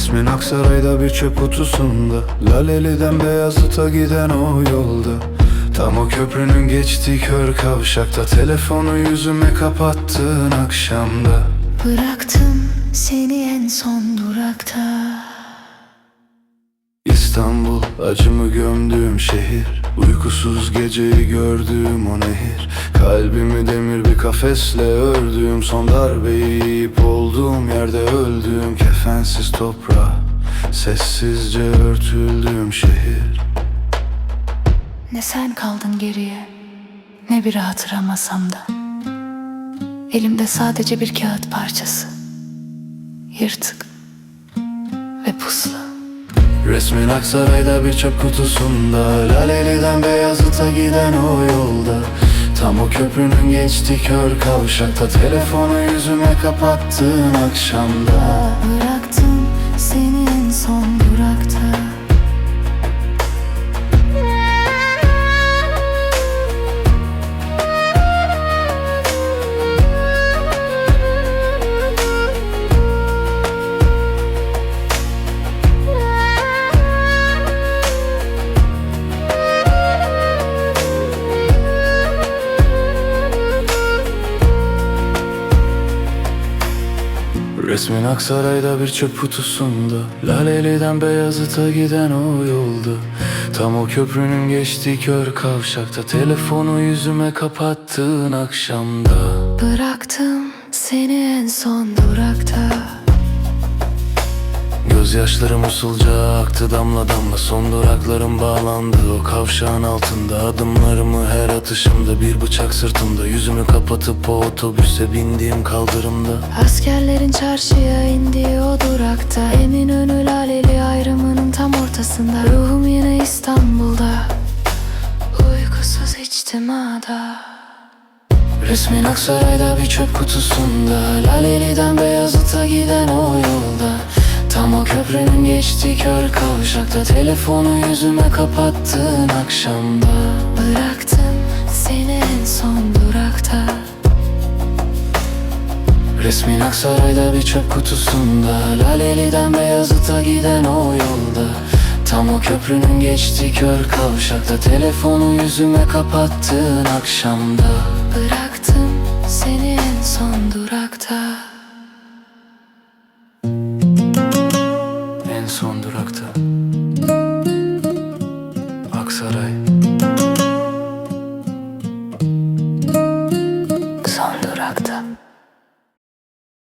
Resmin Aksaray'da bir çöp kutusunda Laleli'den Beyazıt'a giden o yolda. Tam o köprünün geçtiği kör kavşakta Telefonu yüzüme kapattığın akşamda. Bıraktım seni en son durakta. İstanbul acımı gömdüğüm şehir Uykusuz geceyi gördüğüm o nehir Kalbimi demir bir kafesle ördüğüm Son darbeyi yiyip olduğum yerde öldüğüm Kefensiz toprağa Sessizce örtüldüğüm şehir. Ne sen kaldın geriye Ne bir hatıra masamda Elimde sadece bir kağıt parçası Yırtık Ve puslu. Resmin Aksaray'da bir çöp kutusunda Laleli'den Beyazıt'a giden o yolda Tam o köprünün geçtiği kör kavşakta. Telefonu yüzüme kapattığın akşamda. Bıraktım seni en son Resmin Aksaray'da bir çöp kutusunda Laleli'den Beyazıt'a giden o yolda. Tam o köprünün geçtiği kör kavşakta Telefonu yüzüme kapattığın akşamda. Bıraktım seni en son durakta Gözyaşlarım usulca aktı damla damla Son duraklarım bağlandı. O kavşağın altında Adımlarımı her atışımda bir bıçak sırtımda Yüzümü kapatıp o otobüse bindiğim kaldırımda. Askerlerin çarşıya indiği o durakta Eminönü Laleli ayrımının tam ortasında. Ruhum yine İstanbul'da Uykusuz içtimada Resmin Aksaray'da bir çöp kutusunda Laleli'den Beyazıt'a giden o Tam o köprünün geçtiği kör kavşakta. Telefonu yüzüme kapattığın akşamda. Bıraktım seni en son durakta. Resmin Aksaray'da bir çöp kutusunda. Laleli'den Beyazıt'a giden o yolda. Tam o köprünün geçtiği kör kavşakta. Telefonu yüzüme kapattığın akşamda. Bıraktım seni en son durakta son durakta